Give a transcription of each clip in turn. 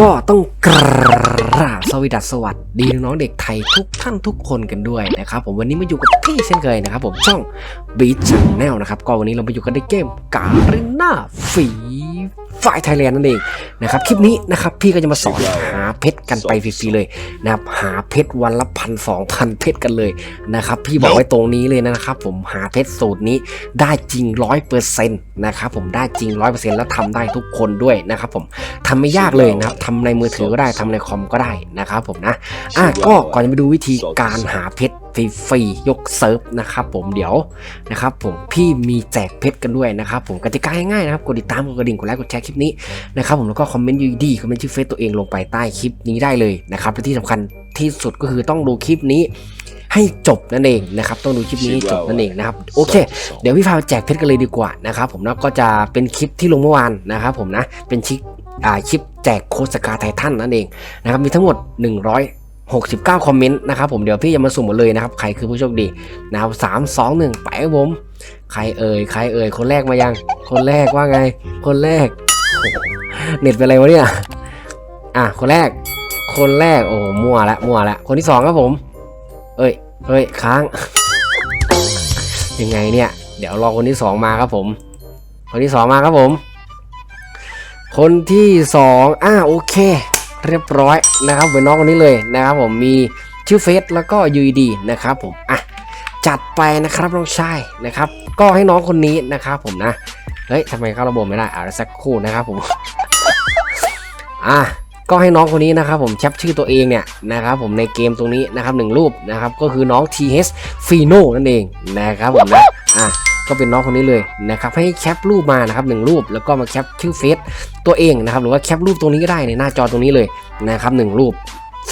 ก็ต้องกราบสวัสดีสวัสดีน้องๆเด็กไทยทุกท่านทุกคนกันด้วยนะครับผมวันนี้มาอยู่กับพี่เช่นเคยนะครับผมช่อง Beat Channel นะครับก็วันนี้เรามาอยู่กันในเกมการิน่าฝีฝ่ายไทยแลนด์นั่นเองนะครับคลิปนี้นะครับพี่ก็จะมาสอนหา เพชรกันไปฟรีๆเลยนะครับหาเพชรวันละพันสองพันเพชรกันเลยนะครับพี่บอกไว้ตรงนี้เลยนะครับ ผมหาเพชรสูตรนี้ได้จริงร้อยเปอร์เซ็นต์นะครับผมได้จริงร้อยเปอร์เซ็นต์แล้วทำได้ทุกคนด้วยนะครับผมทำไม่ยากเลยนะครับทำในมือถือก็ได้ทำในคอมก็ได้นะครับผมนะอะก็ก่อนจะไปดูวิธีการหาเพชรฟรีๆยกเซิร์ฟนะครับผมเดี๋ยวนะครับผมพี่มีแจกเพชรกันด้วยนะครับผมกติกาง่ายๆนะครับกดติดตามกดกระดิ่งกดไลค์กดแชร์คลิปนี้นะครับผมแล้วก็คอมเมนต์ยูดีคอมเมนต์ชื่อเฟซตัวเองลงไปใต้คลิปนี้ได้เลยนะครับและที่สำคัญที่สุดก็คือต้องดูคลิปนี้ให้จบนั่นเองนะครับต้องดูคลิปนี้ให้จบนั่นเองนะครับโอเค เดี๋ยวพี่พาไปแจกเพชรกันเลยดีกว่านะครับผมแล้วก็จะเป็นคลิปที่ลงเมื่อวานนะครับผมนะเป็นชิปอ่าคลิปแจกโคสกาไททันนั่นเองนะครับมีทั้งหมด 69 คอมเมนต์นะครับผมเดี๋ยวพี่จะมาสุ่มหมดเลยนะครับ ใครคือผู้โชคดีนะครับสามสองหนึ่งไปครับผม ใครเอ่ยใครเอ่ยคนแรกมายัง คนแรกว่าไง คนแรกเน็ตเป็นอะไรวะเนี่ยอะคนแรก คนแรกโอ้โหมั่วละมั่วละคนที่สองครับผม เอ้ยเฮ้ยค้าง ยังไงเนี่ย เดี๋ยวรอคนที่สองมาครับผม คนที่สองมาครับผม คนที่สองอ่าโอเค เรียบร้อยนะครับเป็นน้องคนนี้เลยนะครับผมมีชื่อเฟซแล้วก็ UED นะครับผมอะจัดไปนะครับน้องชายนะครับ ก็ให้น้องคนนี้นะครับผมนะเฮ้ยทำไมเข้าระบบไม่ได้อ่าสักครู่นะครับผมอะก็ให้น้องคนนี้นะครับผมแคปชื่อตัวเองเนี่ยนะครับผมในเกมตรงนี้นะครับหนึ่งรูปนะครับก็คือน้อง TH Fino นั่นเองนะครับผมนะอะ ก็เป็นน้องคนนี้เลยนะครับให้แคปรูปมานะครับหนึ่งรูปแล้วก็มาแคปชื่อเฟซตัวเองนะครับหรือว่าแคปรูปตรงนี้ก็ได้ในหน้าจอตรงนี้เลยนะครับหนึ่งรูป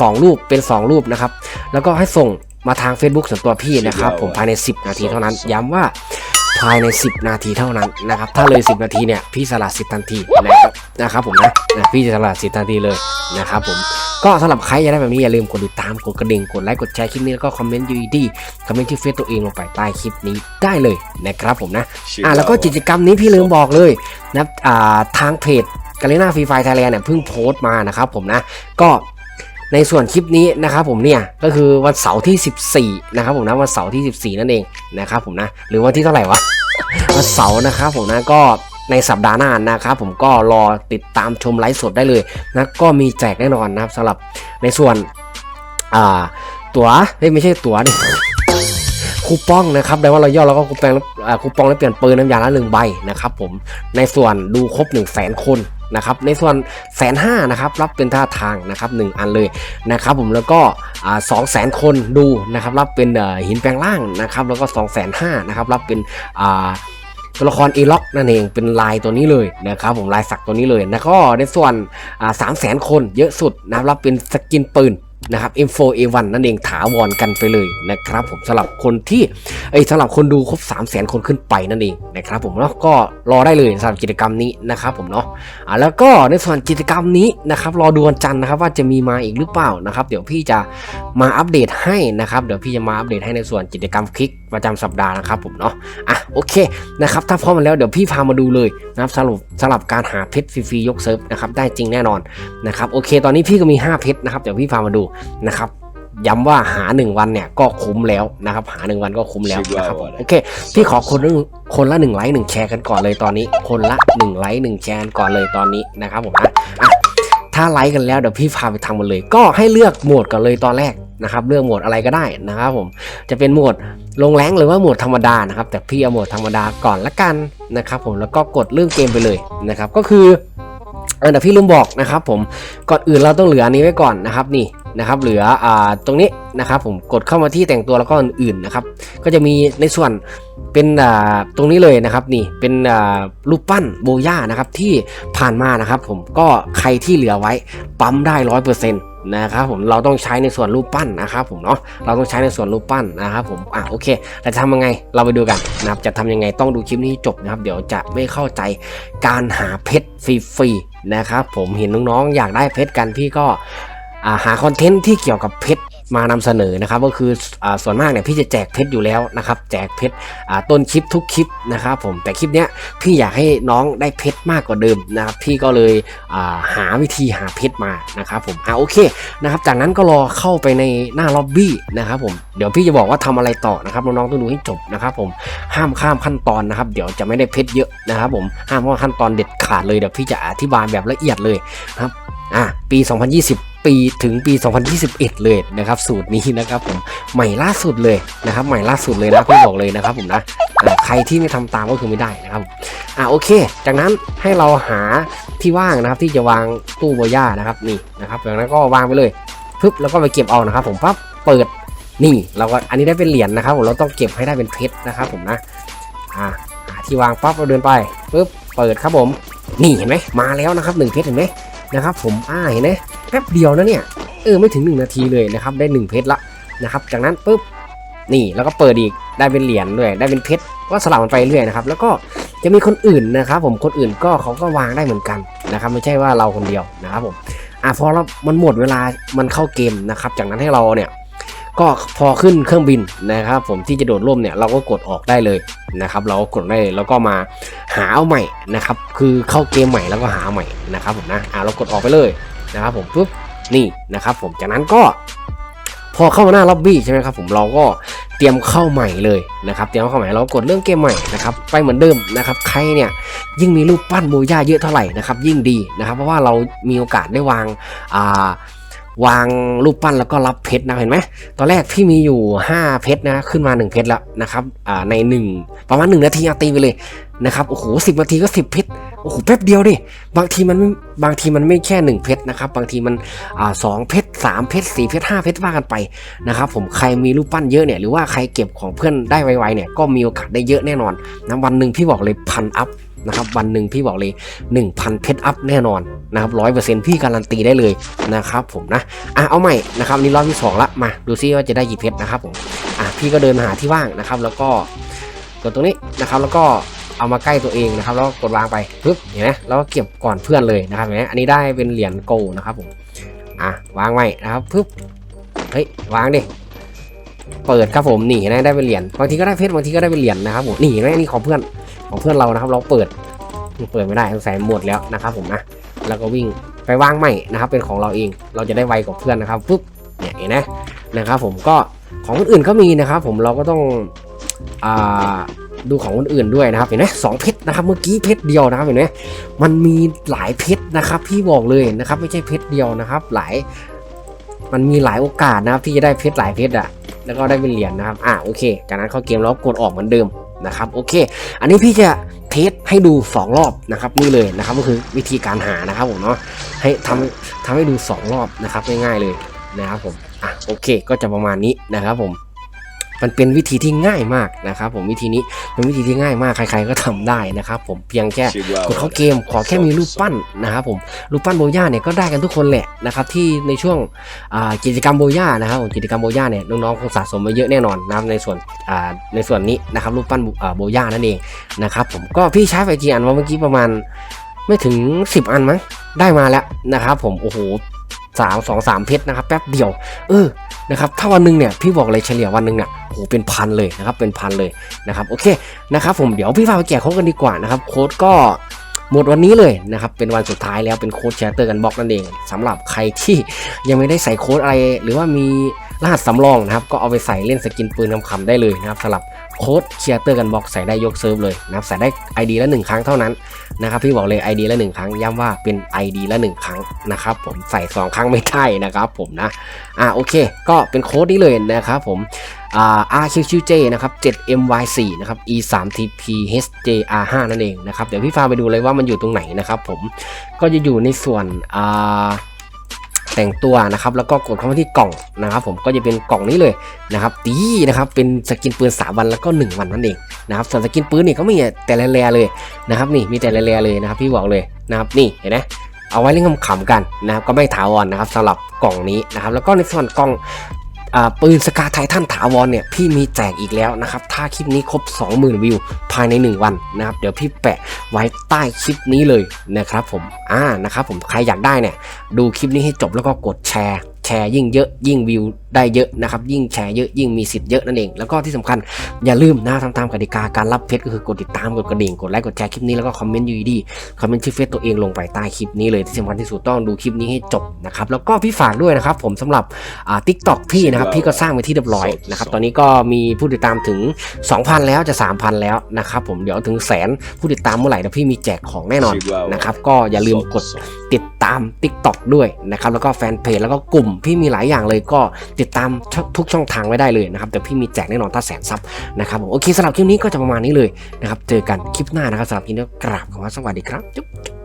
สองรูปเป็นสองรูปนะครับแล้วก็ให้ส่งมาทาง Facebook ส่วนตัวพี่นะครับผมภายใน 10 นาทีเท่านั้น ย้ำว่าภายใน 10 นาทีเท่านั้นนะครับถ้าเลย 10 นาทีเนี่ยพี่สละสิทธิ์ทันทีนะครับนะครับผมนะนะพี่จะสละสิทธิ์ทันทีเลยนะครับผม ก็สำหรับใครอยากได้แบบนี้อย่าลืมกดติดตามกดกระดิ่งกดไลค์กดแชร์คลิปนี้แล้วก็คอมเมนต์ยูดีคอมเมนต์ที่เฟซตัวเองลงไปใต้คลิปนี้ได้เลยนะครับผมนะอ่าแล้วก็กิจกรรมนี้พี่ลืมบอกเลยนะครับอ่าทางเพจกาเลน่าฟรีไฟไทยแลนด์เนี่ยเพิ่งโพสต์มานะครับผมนะก็ในส่วนคลิปนี้นะครับผมเนี่ยก็คือวันเสาร์ที่ 14นะครับผมนะวันเสาร์ที่ 14 นั่นเองนะครับผมนะหรือวันที่เท่าไหร่วะวันเสาร์นะครับผมนะก็ ในสัปดาห์หน้านะครับผมก็รอติดตามชมไลฟ์สดได้เลยนะก็มีแจกแน่นอนนะครับสำหรับในส่วนอ่าตั๋วไม่ใช่ตั๋วดิคูปองนะครับแต่ว่าเราย่อแล้วก็คูปองคูปองแล้วเปลี่ยนปืนน้ำยาละหนึ่งใบนะครับผมในส่วนดูครบ1 0 0 0 0แสนคนนะครับในส่วนแสนห้านะครับรับเป็นท่าทางนะครับหนึ่งอันเลยนะครับผมแล้วก็สองแสนคนดูนะครับรับเป็นหินแปลงร่างนะครับแล้วก็2องแสนห้านะครับรับเป็นอ่า ตัวละครเอล็อกนั่นเองเป็นลายตัวนี้เลยนะครับผมลายสักตัวนี้เลยแล้วก็ในส่วนสามแสนคนเยอะสุดนะครับรับเป็นสกินปืน นะครับ M4 A1 นั่นเองถาวรกันไปเลยนะครับ ผมสำหรับคนที่เอ้สำหรับคนดูครบ 3 0 0 0 0 0 คนขึ้นไปนั่นเองนะครับผมแล้วก็รอได้เลยสำหรับกิจกรรมนี้นะครับผมเนาะอ่าแล้วก็ในส่วนกิจกรรมนี้นะครับรอดูวันจันทร์นะครับว่าจะมีมาอีกหรือเปล่านะครับ เดี๋ยวพี่จะมาอัปเดตให้นะครับเดี๋ยวพี่จะมาอัปเดตให้ในส่วนกิจกรรมคลิกประจำสัปดาห์นะครับผมเนาะอะโอเคนะครับถ้าพร้อมแล้วเดี๋ยวพี่พามาดูเลยนะครับสรุปสำหรับการหาเพชรฟรีๆยกเซิร์ฟนะครับได้จริงแน่นอนนะครับโอเค ตอนนี้พี่ก็มี 5 เพชรนะครับเดี๋ยวพี่พามาดูนะครับย้ำว่าหา 1 วันเนี่ยก็คุ้มแล้วนะครับ หา 1 วันก็คุ้มแล้วนะครับผมโอเคพี่ขอคนละคนละ1ไลค์1แชร์กันก่อนเลยตอนนี้ คนละ1ไลค์1แชร์กันก่อนเลยตอนนี้นะครับผมนะอะถ้าไลค์กันแล้วเดี๋ยวพี่พาไปทำมันเลย ก็ให้เลือกโหมดก่อนเลยตอนแรกนะครับเลือกโหมดอะไรก็ได้นะครับผมจะเป็นโหมดลงแรงหรือว่าโหมดธรรมดานะครับแต่พี่เอาโหมดธรรมดาก่อนละกันนะครับผมแล้วก็กดเรื่องเกมไปเลยนะครับก็คือเออแต่พี่ลืมบอกนะครับผมก่อนอื่นเราต้องเหลืออันนี้ไว้ก่อนนะครับนี่นะครับเหลืออ่าตรงนี้นะครับผมกดเข้ามาที่แต่งตัวแล้วก็อื่นๆนะครับก็จะมีในส่วนเป็นอ่าตรงนี้เลยนะครับนี่เป็นอ่ารูปปั้นโบย่านะครับที่ผ่านมานะครับผมก็ใครที่เหลือไว้ปั๊มได้ร้อยเปอร์เซ็นต์นะครับผมเราต้องใช้ในส่วนรูปปั้นนะครับผมเนาะเราต้องใช้ในส่วนรูปปั้นนะครับผมอะโอเคเราจะทำยังไงเราไปดูกันนะครับจะทำยังไงต้องดูคลิปนี้จบนะครับเดี๋ยวจะไม่เข้าใจการหาเพชรฟรีๆ นะครับผมเห็นน้องๆอยากได้เพชรกันพี่ก็าหาคอนเทนต์ที่เกี่ยวกับเพชร มานำเสนอนะครับก็คืออส่วนมากเนี่ยพี่จะแจกเพชรอยู่แล้วนะครับแจกเพชรต้นคลิปทุกคลิปนะครับผมแต่คลิปเนี้ยพี่อยากให้น้องได้เพชรมากกว่าเดิมนะครับพี่ก็เลยาหาวิธีหาเพชรมานะครับผมอ่าโอเคนะครับจากนั้นก็รอเข้าไปในหน้าล็อบบี้นะครับผมเดี๋ยวพี่จะบอกว่าทำอะไรต่อนะครับน้องๆต้องดูให้จบนะครับผมห้ามข้ามขั้นตอนนะครับเดี๋ยวจะไม่ได้เพชรเยอะนะครับผมห้ามข้ามขั้นตอนเด็ดขาดเลยเดี๋ยวพี่จะอธิบายแบบละเอียดเลยครับอะปี 2020 ปีถึงปี 2021 เลยนะครับสูตรนี้นะครับผมใหม่ล่าสุดเลยนะครับใหม่ล่าสุดเลยนะพี่บอกเลยนะครับผมนะใครที่ไม่ทำตามก็คือไม่ได้นะครับอะโอเค จากนั้นให้เราหาที่ว่างนะครับที่จะวางตู้โบย่านะครับนี่นะครับจากนั้นก็วางไปเลยปึ๊บแล้วก็ไปเก็บเอานะครับผมปั๊บเปิดนี่เราก็อันนี้ได้เป็นเหรียญนะครับผมเราต้องเก็บให้ได้เป็นเพชรนะครับผมนะอะหาที่วางปั๊บเราเดินไปปึ๊บเปิดครับผมนี่เห็นไหมมาแล้วนะครับหนึ่งเพชรเห็นไหมนะครับผมอ่าเห็นไหม แป๊บเดียวนะเนี่ย เออไม่ถึง 1 นาทีเลยนะครับ ได้ 1 เพชรละนะครับ จากนั้นปุ๊บนี่แล้วก็เปิดอีกได้เป็นเหรียญด้วยได้เป็นเพชรก็สลับมันไปเรื่อยนะครับ แล้วก็จะมีคนอื่นนะครับผมคนอื่นก็เขาก็วางได้เหมือนกันนะครับ ไม่ใช่ว่าเราคนเดียวนะครับผมอะพอเรามันหมดเวลามันเข้าเกมนะครับ จากนั้นให้เราเนี่ยก็พอขึ้นเครื่องบินนะครับผมที่จะโดดร่มเนี่ยเราก็กดออกได้เลยนะครับ เราก็กดได้เลยแล้วก็มาหาเอาใหม่นะครับ คือเข้าเกมใหม่แล้วก็หาใหม่นะครับผมนะอ่าเรากดออกไปเลย นะครับผมปุ๊บนี่นะครับผมจากนั้นก็พอเข้ามาหน้าล็อบบี้ใช่ไหมครับผมเราก็เตรียมเข้าใหม่เลยนะครับเตรียมเข้าใหม่เรากดเริ่มเกมใหม่นะครับไปเหมือนเดิมนะครับใครเนี่ยยิ่งมีรูปปั้นโบย่าเยอะเท่าไหร่นะครับยิ่งดีนะครับ เพราะว่าเรามีโอกาสได้วางอ่าวางรูปปั้นแล้วก็รับเพชรนะเห็นไหมตอนแรกพี่มีอยู่ 5 เพชรนะขึ้นมา 1 เพชรแล้วนะครับใน 1 ประมาณ 1 นาทีเอาตีไปเลยนะครับโอ้โหสินาทีก็ 10 เพชร อ้โหแป๊บเดียวดิบางทีมันบางทีมันไม่แค่1เพชรนะครับบางทีมันอ่าสองเพชร3เพชร4เพชร5เพชรว่ากันไปนะครับผมใครมีรูปปั้นเยอะเนี่ยหรือว่าใครเก็บของเพื่อนได้ไวๆเนี่ยก็มีโอกาสได้เยอะแน่นอนนะวันหนึ่งพี่บอกเลยพันอัพนะครับวันหนึ่งพี่บอกเลย 1,000 เพชรอัพแน่นอนนะครับร้อยเปอร์เซ็นต์พี่การันตีได้เลยนะครับผมนะอะเอาใหม่นะครับนี่รอบที่สองละมาดูซิว่าจะได้กี่เพชรนะครับผมอะพี่ก็เดินมาหาที่ว่างนะครับ แล้วก็กดตรงนี้นะครับแล้วก็ เอามาใกล้ตัวเองนะครับ แล้วกดวางไปปึ๊บเห็นไหมแล้วก็เก็บก่อนเพื่อนเลยนะครับเห็นไหมอันนี้ได้เป็นเหรียญโกนะครับผมอะวางไว้นะครับปึ๊บเฮ้ยวางดิเปิดครับผมนี่นไหมได้เป็นเหรียญบางทีก็ได้เพชรบางทีก็ได้เป็นเหรียญนะครับผมนี่นไหมนนี่ของเพื่อนของเพื่อนเรานะครับ เราเปิดเปิดไม่ได้สงสัยหมดแล้วนะครับผมนะแล้วก็วิ่งไปวางใหม่นะครับเป็นของเราเองเราจะได้ไวกว่าเพื่อนนะครับปุ๊บเนี่ยเห็นไหมนะครับผมก็ของคนอื่นก็มีนะครับผมเราก็ต้องอ่า ดูของคนอื่นด้วยนะครับเห็นไหมสองเพชรนะครับเมื่อกี้เพชรเดียวนะครับเห็นไหมมันมีหลายเพชรนะครับพี่บอกเลยนะครับไม่ใช่เพชรเดียวนะครับ หลายมันมีหลายโอกาสนะครับที่จะได้เพชรหลายเพชรอะแล้วก็ได้เป็นเหรียญนะครับอะโอเค จากนั้นเข้าเกมแล้วกดออกเหมือนเดิมนะครับโอเค อันนี้พี่จะเทสให้ดู 2 รอบนะครับนี่เลยนะครับก็คือวิธีการหานะครับผมเนาะให้ทำทำให้ดู 2 รอบนะครับง่ายๆเลยนะครับผมอะโอเคก็จะประมาณนี้นะครับผม มันเป็นวิธีที่ง่ายมากนะครับผมวิธีนี้เป็นวิธีที่ง่ายมากใคร ๆก็ทำได้นะครับผมเพียงแค่กดเข้าเกมขอแค่มีรูปปั้นนะครับผมรูปปั้นโบย่าเนี่ยก็ได้กันทุกคนแหละนะครับที่ในช่วงอ่ากิจกรรมโบย่านะครับผมกิจกรรมโบย่าเนี่ยน้องๆคงสะสมมาเยอะแน่นอนนะครับในส่วนอ่าในส่วนนี้นะครับรูปปั้นอ่าโบย่านั่นเองนะครับผมก็พี่ใช้ไปกี่อันวะเมื่อกี้ประมาณไม่ถึง 10 อันมั้งได้มาแล้วนะครับผมโอ้โห สามสองสามเพชรนะครับแป๊บเดียว เออนะครับถ้าวันหนึ่งเนี่ยพี่บอกเลยเฉลี่ยวันหนึ่งเนี่ยโอ้โหเป็นพันเลยนะครับเป็นพันเลยนะครับโอเคนะครับผมเดี๋ยวพี่พาไปแจกโค้ดกันดีกว่านะครับโค้ดก็หมดวันนี้เลยนะครับ เป็นวันสุดท้ายแล้วเป็นโค้ดแชร์เตอร์กันบล็อกนั่นเองสำหรับใครที่ยังไม่ได้ใส่โค้ดอะไร หรือว่ามีรหัสสำรองนะครับ ก็เอาไปใส่เล่นสกินปืนคำๆได้เลยนะครับสำหรับ โค้ดเชียร์เตอร์กันบล็อกใส่ได้ยกเซิร์ฟเลยนะครับใส่ได้ ID ละหนึ่งครั้งเท่านั้นนะครับพี่บอกเลย ID ละหนึ่งครั้งย้ำว่าเป็น ID ละหนึ่งครั้งนะครับผมใส่สองครั้งไม่ได้นะครับผมนะอ่าโอเค ก็เป็นโค้ดนี้เลยนะครับผมอ่า RQQJ นะครับ 7MY4 นะครับ E3TPHJR5 นั่นเองนะครับเดี๋ยวพี่ฟ้าไปดูเลยว่ามันอยู่ตรงไหนนะครับผมก็จะอยู่ในส่วนอ่า แต่งตัวนะครับแล้วก็กดเข้ามาที่กล่องนะครับ ผมก็จะเป็นกล่องนี้เลยนะครับตีนะครับเป็นสกินปืน3วันแล้วก็ 1 วันนั่นเองนะครับส่วนสกินปืนนี่ก็มีแต่แร่ๆเลยนะครับนี่มีแต่แร่ๆเลยนะครับพี่บอกเลยนะครับนี่เห็นไหมเอาไว้เล่นขำๆกันนะครับก็ไม่ถาวรนะครับสำหรับกล่องนี้นะครับแล้วก็ในส่วนกล่อง ปืนสกาไททันถาวรเนี่ยพี่มีแจกอีกแล้วนะครับ ถ้าคลิปนี้ครบ 20,000 วิวภายใน 1 วันนะครับ เดี๋ยวพี่แปะไว้ใต้คลิปนี้เลยนะครับผมอ่านะครับผมใครอยากได้เนี่ยดูคลิปนี้ให้จบแล้วก็กดแชร์ แชร์ยิ่งเยอะยิ่งวิวได้เยอะนะครับยิ่งแชร์เยอะยิ่งมีสิทธิ์เยอะนั่นเอง แล้วก็ที่สำคัญอย่าลืมนะทำตามกติกาการรับเพชรก็คือกดติดตามกดกระดิ่งกดไลค์กดแชร์คลิปนี้แล้วก็คอมเมนต์ยูดีคอมเมนต์ชื่อเฟซตัวเองลงไปใต้คลิปนี้เลยที่สำคัญที่สุดต้องดูคลิปนี้ให้จบนะครับแล้วก็พี่ฝากด้วยนะครับผมสำหรับอ่าทิกตอกพี่นะครับพี่ก็สร้างไปที่เรียบร้อยนะครับตอนนี้ก็มีผู้ติดตามถึง 2,000 แล้วจะ 3,000 แล้วนะครับผมเดี๋ยวถึงแสนผู้ติดตามเมื่อไหร่เดี๋ยวพี่มีแจกของแน่นอนนะครับก็อย่าลืมกดติดตาม TikTok ด้วยนะครับแล้วก็แฟนเพจแล้วก็กลุ่มพี่มีหลายอย่างเลยก็ติดตามทุกช่องทางไว้ได้เลยนะครับแต่พี่มีแจกแน่นอนถ้าแสนซับนะครับผมโอเคสำหรับคลิปนี้ก็จะประมาณนี้เลยนะครับเจอกันคลิปหน้านะครับสำหรับคลิปนี้ก็กราบขอสวัสดีครับจุ๊บ